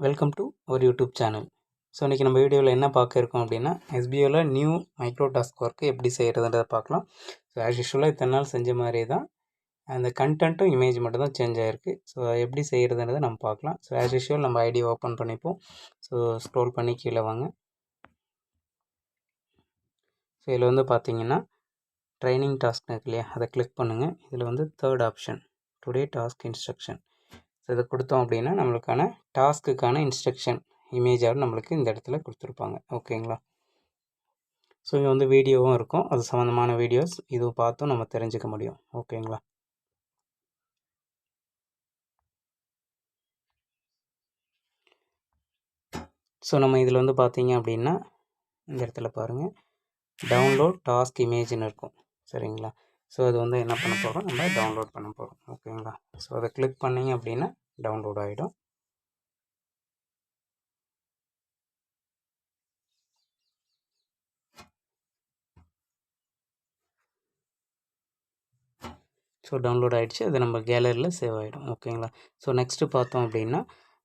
Welcome to ஒரு YouTube channel so இன்றைக்கி நம்ம வீடியோவில் என்ன பார்க்க இருக்கோம் அப்படின்னா எஸ்பிஓவில் நியூ மைக்ரோ டாஸ்க் ஒர்க்கு எப்படி செய்கிறதுன்றதை பார்க்கலாம். ஸோ ஆஸ் யூஷுவலாக இத்தனை நாள் செஞ்ச மாதிரி தான் அந்த கண்டென்ட்டும் இமேஜ் மட்டும் தான் சேஞ்ச் ஆகிருக்கு ஸோ எப்படி செய்கிறதுன்றதை நம்ம பார்க்கலாம். ஸோ ஆஸ் யூஷுவல் நம்ம ஐடி ஓப்பன் பண்ணிப்போம். ஸோ ஸ்க்ரோல் பண்ணி கீழே வாங்க. ஸோ இதில் வந்து பார்த்தீங்கன்னா ட்ரைனிங் டாஸ்க் இருக்கு இல்லையா? அதை கிளிக் பண்ணுங்கள் இதில் வந்து third option today task instruction so இதை கொடுத்தோம் அப்படின்னா நம்மளுக்கான டாஸ்க்குக்கான இன்ஸ்ட்ரக்ஷன் இமேஜாக நம்மளுக்கு இந்த இடத்துல கொடுத்துருப்பாங்க. ஓகேங்களா ஸோ இங்கே வந்து வீடியோவும் இருக்கும். அது சம்மந்தமான வீடியோஸ் இது பார்த்தும் நம்ம தெரிஞ்சுக்க முடியும். ஓகேங்களா ஸோ நம்ம இதில் வந்து பார்த்தீங்க அப்படின்னா இந்த இடத்துல பாருங்கள் டவுன்லோட் டாஸ்க் இமேஜ்னு இருக்கும். சரிங்களா? ஸோ அது வந்து என்ன பண்ண போகிறோம் நம்ம டவுன்லோட் பண்ண போகிறோம் ஓகேங்களா ஸோ அதை கிளிக் பண்ணிங்க அப்படின்னா டவுன்லோட் ஆகிடும் ஸோ டவுன்லோட் ஆகிடுச்சு அது நம்ம கேலரியில் சேவ் ஆகிடும் ஓகேங்களா ஸோ நெக்ஸ்ட்டு பார்த்தோம் அப்படின்னா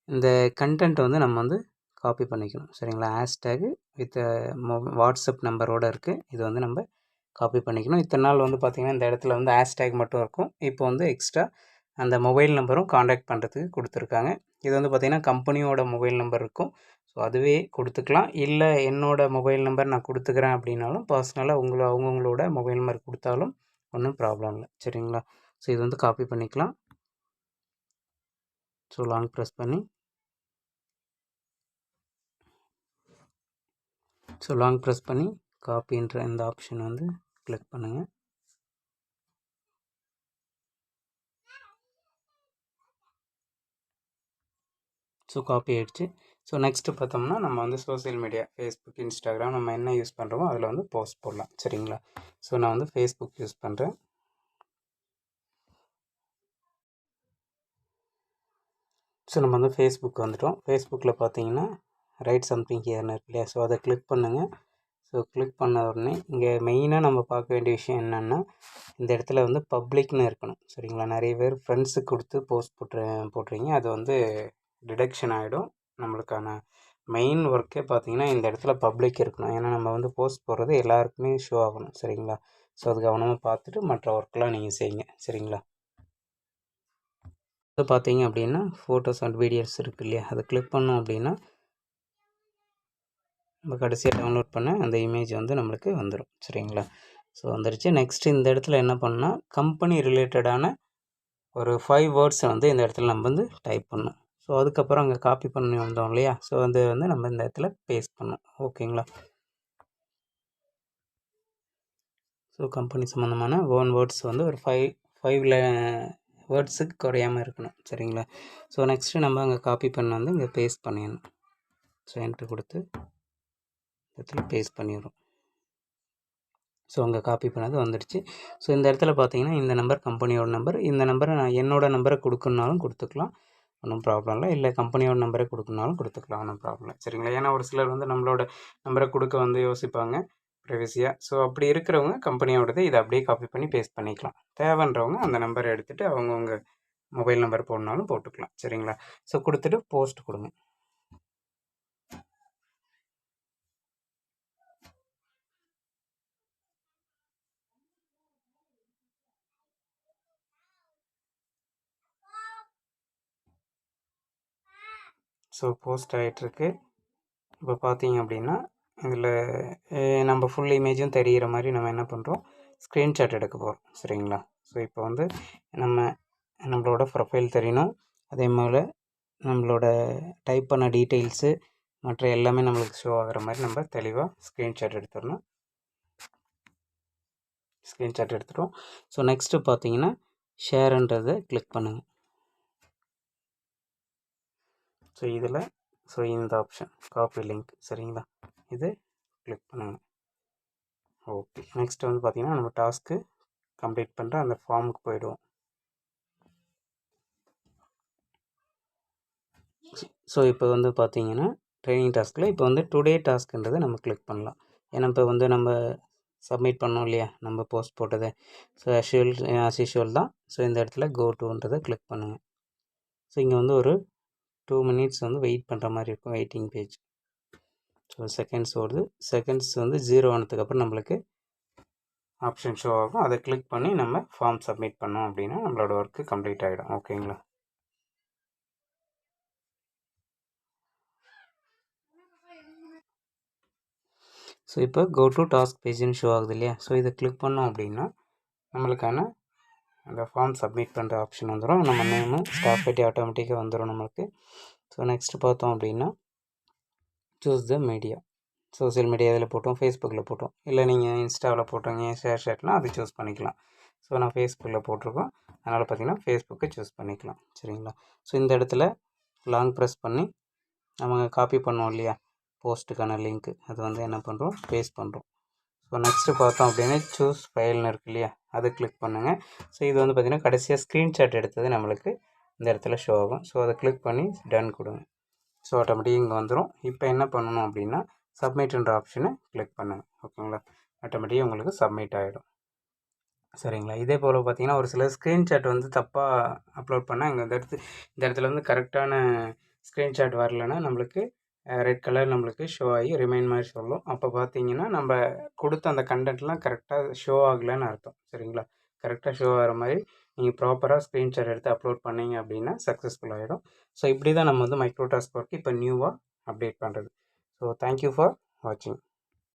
இந்த கண்டென்ட் வந்து நம்ம வந்து காப்பி பண்ணிக்கணும். சரிங்களா? ஹேஷ்டேகு வித் வாட்ஸ்அப் நம்பரோடு இருக்குது இது வந்து நம்ம காப்பி பண்ணிக்கணும். இத்தனை நாள் வந்து பார்த்திங்கன்னா இந்த இடத்துல வந்து ஹேஷ்டேக் மட்டும் இருக்கும். இப்போ வந்து எக்ஸ்ட்ரா அந்த மொபைல் நம்பரும் காண்டாக்ட் பண்ணுறதுக்கு கொடுத்துருக்காங்க. இது வந்து பார்த்திங்கன்னா கம்பெனியோட மொபைல் நம்பர் இருக்கும். ஸோ அதுவே கொடுத்துக்கலாம். இல்லை என்னோடய மொபைல் நம்பர் நான் கொடுத்துக்கிறேன் அப்படின்னாலும் பர்சனலாக உங்களை அவங்கவுங்களோட மொபைல் நம்பர் கொடுத்தாலும் ஒன்றும் ப்ராப்ளம் இல்லை. சரிங்களா? ஸோ இது வந்து காப்பி பண்ணிக்கலாம். ஸோ லாங் ப்ரெஸ் பண்ணி. ஸோ லாங் ப்ரெஸ் பண்ணி காப்பின்ற இந்த ஆப்ஷன் வந்து கிளிக் பண்ணுங்கள் ஸோ காப்பி ஆகிடுச்சு ஸோ நெக்ஸ்ட்டு பார்த்தோம்னா நம்ம வந்து சோசியல் மீடியா ஃபேஸ்புக் இன்ஸ்டாகிராம் நம்ம என்ன யூஸ் பண்ணுறோமோ அதில் வந்து போஸ்ட் போடலாம். சரிங்களா? ஸோ நான் வந்து ஃபேஸ்புக் யூஸ் பண்ணுறேன் ஸோ நம்ம வந்து ஃபேஸ்புக் வந்துட்டோம். ஃபேஸ்புக்கில் பார்த்தீங்கன்னா ரைட் சம்திங் ஹியர்னு இருக்கு இல்லையா? ஸோ அதை கிளிக் பண்ணுங்கள் ஸோ கிளிக் பண்ண உடனே இங்கே மெயினாக நம்ம பார்க்க வேண்டிய விஷயம் என்னென்னா இந்த இடத்துல வந்து பப்ளிக்னு இருக்கணும். சரிங்களா? நிறைய பேர் ஃப்ரெண்ட்ஸுக்கு கொடுத்து போஸ்ட் போட்டு போட்டுறீங்க அது வந்து டிடக்ஷன் ஆகிடும் நம்மளுக்கான மெயின் ஒர்க்கே பார்த்தீங்கன்னா இந்த இடத்துல பப்ளிக் இருக்கணும். ஏன்னா நம்ம வந்து போஸ்ட் போடுறது எல்லாருக்குமே ஷோ ஆகணும். சரிங்களா? ஸோ அது கவனமாக பார்த்துட்டு மற்ற ஒர்க்கெலாம் நீங்கள் செய்யுங்க. சரிங்களா? இப்போ பார்த்தீங்க அப்படின்னா ஃபோட்டோஸ் அண்ட் வீடியோஸ் இருக்குது இல்லையா? அதை கிளிக் பண்ணோம் அப்படின்னா நம்ம கடைசியாக டவுன்லோட் பண்ண அந்த இமேஜ் வந்து நம்மளுக்கு வந்துடும் சரிங்களா? ஸோ வந்துருச்சு. நெக்ஸ்ட் இந்த இடத்துல என்ன பண்ணால் கம்பெனி ரிலேட்டடான ஒரு ஃபைவ் வேர்ட்ஸை வந்து இந்த இடத்துல நம்ம வந்து டைப் பண்ணணும். ஸோ அதுக்கப்புறம் அங்கே காப்பி பண்ணி வந்தோம் இல்லையா? ஸோ அது வந்து நம்ம இந்த இடத்துல பேஸ்ட் பண்ணோம் ஓகேங்களா? ஸோ கம்பெனி சம்மந்தமான ஓன் வேர்ட்ஸ் வந்து ஒரு ஃபைவ் ஃபைவ்ல வேர்ட்ஸுக்கு குறையாமல் இருக்கணும். சரிங்களா? ஸோ நெக்ஸ்ட்டு நம்ம அங்கே காப்பி பண்ண வந்து இங்கே பேஸ்ட் பண்ணிடணும். ஸோ என்ட்டு கொடுத்து இடத்துல பேஸ்ட் பண்ணிடுறோம். ஸோ அங்கே காப்பி பண்ணது வந்துடுச்சு. ஸோ இந்த இடத்துல பார்த்தீங்கன்னா இந்த நம்பர் கம்பெனியோட நம்பர் இந்த நம்பரை நான் என்னோடய நம்பரை கொடுக்கணுனாலும் கொடுத்துக்கலாம். ஒன்றும் ப்ராப்ளம் இல்லை. இல்லை கம்பெனியோட நம்பரை கொடுக்கணுனாலும் கொடுத்துக்கலாம். ஒன்றும் ப்ராப்ளம் இல்லை. சரிங்களா? ஏன்னா ஒரு சிலர் வந்து நம்மளோட நம்பரை கொடுக்க வந்து யோசிப்பாங்க ப்ரைவசியாக ஸோ அப்படி இருக்கிறவங்க கம்பெனியோடது இதை அப்படியே காப்பி பண்ணி பேஸ்ட் பண்ணிக்கலாம். தேவைன்றவங்க அந்த நம்பரை எடுத்துகிட்டு அவங்கவுங்க மொபைல் நம்பர் போடணுனாலும் போட்டுக்கலாம். சரிங்களா? ஸோ கொடுத்துட்டு போஸ்ட் கொடுங்க. ஸோ போஸ்ட் ஆகிட்டுருக்கு இப்போ பார்த்தீங்க அப்படின்னா இதில் நம்ம ஃபுல் இமேஜும் தெரிகிற மாதிரி நம்ம என்ன பண்ணுறோம் ஸ்க்ரீன்ஷாட் எடுக்க போகிறோம் சரிங்களா? ஸோ இப்போ வந்து நம்ம நம்மளோட ப்ரொஃபைல் தெரியணும். அதே போல் நம்மளோட டைப் பண்ண டீட்டெயில்ஸு மற்ற எல்லாமே நம்மளுக்கு ஷோ ஆகிற மாதிரி நம்ம தெளிவாக ஸ்க்ரீன்ஷாட் எடுத்துடணும். ஸ்க்ரீன்ஷாட் எடுத்துட்டோம் ஸோ நெக்ஸ்ட்டு பார்த்தீங்கன்னா ஷேருன்றதை கிளிக் பண்ணுங்கள் ஸோ இதில் ஸோ இந்த ஆப்ஷன் காப்பி லிங்க் சரிங்களா? இது கிளிக் பண்ணுங்கள் ஓகே நெக்ஸ்ட் வந்து பார்த்திங்கன்னா நம்ம டாஸ்க்கு கம்ப்ளீட் பண்ணுற அந்த ஃபார்முக்கு போயிடுவோம். ஸோ இப்போ வந்து பார்த்தீங்கன்னா ட்ரைனிங் டாஸ்கில் இப்போ வந்து டுடே டாஸ்க்குன்றதை நம்ம கிளிக் பண்ணலாம். ஏன்னா இப்போ வந்து நம்ம சப்மிட் பண்ணோம் இல்லையா? நம்ம போஸ்ட் போட்டதை. ஸோ அஷ்யூல் அஸ் யூஷுவல் தான். ஸோ இந்த இடத்துல கோ டூன்றதை கிளிக் பண்ணுங்கள் ஸோ இங்கே வந்து ஒரு டூ மினிட்ஸ் வந்து வெயிட் பண்ணுற மாதிரி இருக்கும் வெயிட்டிங் பேஜ் ஸோ செகண்ட்ஸ் ஓடுது. செகண்ட்ஸ் வந்து ஜீரோ ஆனதுக்கப்புறம் நம்மளுக்கு ஆப்ஷன் ஷோ ஆகும். அதை கிளிக் பண்ணி நம்ம ஃபார்ம் சப்மிட் பண்ணோம் அப்படின்னா நம்மளோட ஒர்க்கு கம்ப்ளீட் ஆகிடும் ஓகேங்களா ஸோ இப்போ கோ டு டாஸ்க் பேஜ்னு ஷோ ஆகுது இல்லையா? ஸோ இதை கிளிக் பண்ணோம் அப்படின்னா நம்மளுக்கான அந்த ஃபார்ம் சப்மிட் பண்ணுற ஆப்ஷன் வந்துடும் நம்ம நேமு ஸ்டாஃப் ஐடி ஆட்டோமேட்டிக்காக வந்துடும் நம்மளுக்கு. ஸோ நெக்ஸ்ட் பார்த்தோம் அப்படின்னா choose the media social media இதில் போட்டோம்? ஃபேஸ்புக்கில் போட்டோம். இல்லை நீங்கள் இன்ஸ்டாவில் போட்டோங்க ஷேர் ஷேட்லாம் அது சூஸ் பண்ணிக்கலாம். ஸோ நான் ஃபேஸ்புக்கில் போட்டிருக்கோம். அதனால் பார்த்தீங்கன்னா ஃபேஸ்புக்கை சூஸ் பண்ணிக்கலாம். சரிங்களா? ஸோ இந்த இடத்துல லாங் ப்ரெஸ் பண்ணி நம்ம காப்பி பண்ணோம் இல்லையா? போஸ்ட்டுக்கான லிங்க்கு அது வந்து என்ன பண்ணுறோம் பேஸ்ட் பண்ணுறோம் ஸோ நெக்ஸ்ட்டு பார்த்தோம் அப்படின்னா சூஸ் ஃபைல்னு இருக்கு இல்லையா? அதை கிளிக் பண்ணுங்கள் ஸோ இது வந்து பார்த்திங்கன்னா கடைசியாக ஸ்க்ரீன்ஷாட் எடுத்தது நம்மளுக்கு இந்த இடத்துல ஷோ ஆகும். ஸோ அதை கிளிக் பண்ணி டன் கொடுங்க. ஸோ ஆட்டோமேட்டிக் இங்கே வந்துடும் இப்போ என்ன பண்ணணும் அப்படின்னா சப்மிட்ன்ற ஆப்ஷனை கிளிக் பண்ணுங்கள் ஓகேங்களா ஆட்டோமேட்டிக்காக உங்களுக்கு சப்மிட் ஆகிடும் சரிங்களா? இதே போல் பார்த்தீங்கன்னா ஒரு சில ஸ்க்ரீன்ஷாட் வந்து தப்பாக அப்லோட் பண்ணால் இங்கே இந்த இடத்து இந்த இடத்துல வந்து கரெக்டான ஸ்க்ரீன்ஷாட் வரலன்னா நம்மளுக்கு ரெட் கலர் நம்மளுக்கு ஷோ ஆகி ரிமைன் மாதிரி சொல்லும். அப்போ பார்த்தீங்கன்னா நம்ம கொடுத்த அந்த கண்டென்ட்லாம் கரெக்டாக ஷோ ஆகலைன்னு அர்த்தம். சரிங்களா? கரெக்டாக ஷோ ஆகிற மாதிரி நீங்கள் ப்ராப்பராக ஸ்க்ரீன்ஷாட் எடுத்து அப்லோட் பண்ணீங்க அப்படின்னா சக்ஸஸ்ஃபுல் ஆகிடும் ஸோ இப்படி தான் நம்ம வந்து மைக்ரோ டாஸ்க் ஒர்க் இப்போ நியூவாக அப்டேட் பண்ணுறது ஸோ தேங்க்யூ ஃபார் வாட்சிங்